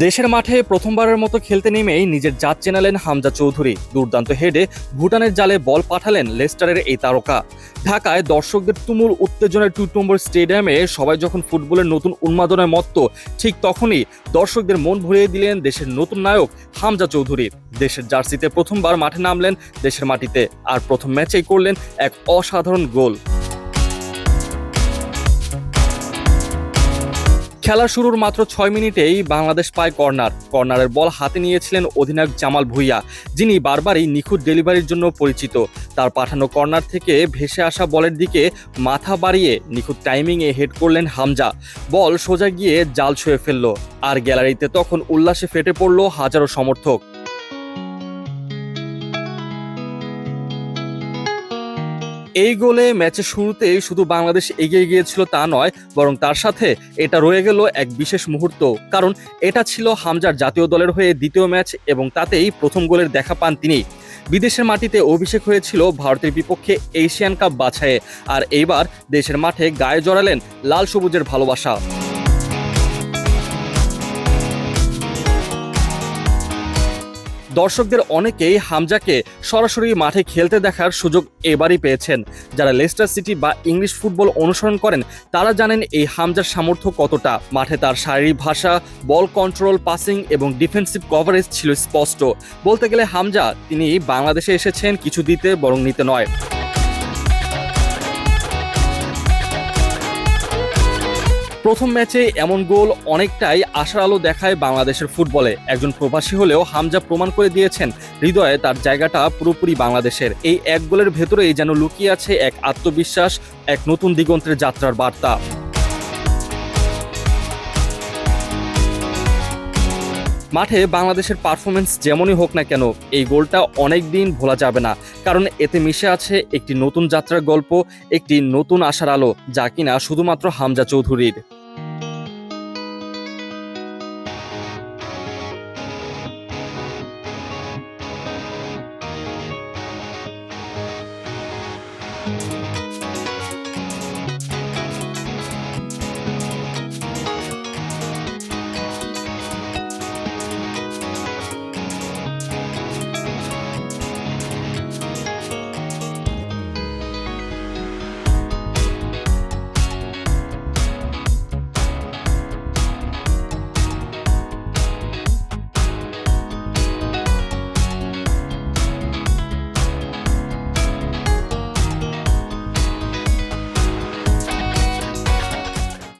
দেশের মাঠে প্রথমবারের মতো খেলতে নেমেই নিজের জাত চেনালেন হামজা চৌধুরী। দুর্দান্ত হেডে ভুটানের জালে বল পাঠালেন লেস্টারের এই তারকা। ঢাকায় দর্শকদের তুমুল উত্তেজনায় টু নম্বর স্টেডিয়ামে সবাই যখন ফুটবলের নতুন উন্মাদনায় মত্ত, ঠিক তখনই দর্শকদের মন ভরিয়ে দিলেন দেশের নতুন নায়ক হামজা চৌধুরী। দেশের জার্সিতে প্রথমবার মাঠে নামলেন দেশের মাটিতে, আর প্রথম ম্যাচেই করলেন এক অসাধারণ গোল। খেলা শুরুর মাত্র ছয় মিনিটেই বাংলাদেশ পায় কর্নার। কর্নারের বল হাতে নিয়েছিলেন অধিনায়ক জামাল ভুইয়া, যিনি বারবারই নিখুঁত ডেলিভারির জন্য পরিচিত। তার পাঠানো কর্নার থেকে ভেসে আসা বলের দিকে মাথা বাড়িয়ে নিখুঁত টাইমিংয়ে হেড করলেন হামজা। বল সোজা গিয়ে জাল ছুঁয়ে ফেলল, আর গ্যালারিতে তখন উল্লাসে ফেটে পড়ল হাজারো সমর্থক। এই গোলে ম্যাচের শুরুতেই শুধু বাংলাদেশ এগিয়ে গিয়েছিল তা নয়, বরং তার সাথে এটা রয়ে গেল এক বিশেষ মুহূর্ত। কারণ এটা ছিল হামজার জাতীয় দলের হয়ে দ্বিতীয় ম্যাচ এবং তাতেই প্রথম গোলের দেখা পান তিনি। বিদেশের মাটিতে অভিষেক হয়েছিল ভারতের বিপক্ষে এশিয়ান কাপ বাছায়ে আর এইবার দেশের মাঠে গায়ে জড়ালেন লাল সবুজের ভালোবাসা। দর্শকদের অনেকেই হামজাকে সরাসরি মাঠে খেলতে দেখার সুযোগ এবারই পেয়েছেন। যারা লেস্টার সিটি বা ইংলিশ ফুটবল অনুসরণ করেন, তারা জানেন এই হামজার সামর্থ্য কতটা। মাঠে তার শারীরিক ভাষা, বল কন্ট্রোল, পাসিং এবং ডিফেন্সিভ কভারেজ ছিল স্পষ্ট। বলতে গেলে হামজা, তিনি বাংলাদেশে এসেছেন কিছু দিতে বরং নিতে নয়। প্রথম ম্যাচে এমন গোল অনেকটাই আশার আলো দেখায় বাংলাদেশের ফুটবলে। একজন প্রবাসী হলেও হামজা প্রমাণ করে দিয়েছেন, হৃদয়ে তার জায়গাটা পুরোপুরি বাংলাদেশের। এই এক গোলের ভেতরেই যেন লুকিয়ে আছে এক আত্মবিশ্বাস, এক নতুন দিগন্তের যাত্রার বার্তা। মাঠে বাংলাদেশের পারফরমেন্স যেমনই হোক না কেন, এই গোলটা অনেক দিন ভোলা যাবে না। কারণ এতে মিশে আছে একটি নতুন যাত্রার গল্প, একটি নতুন আশার আলো, যা কিনা শুধুমাত্র হামজা চৌধুরীর।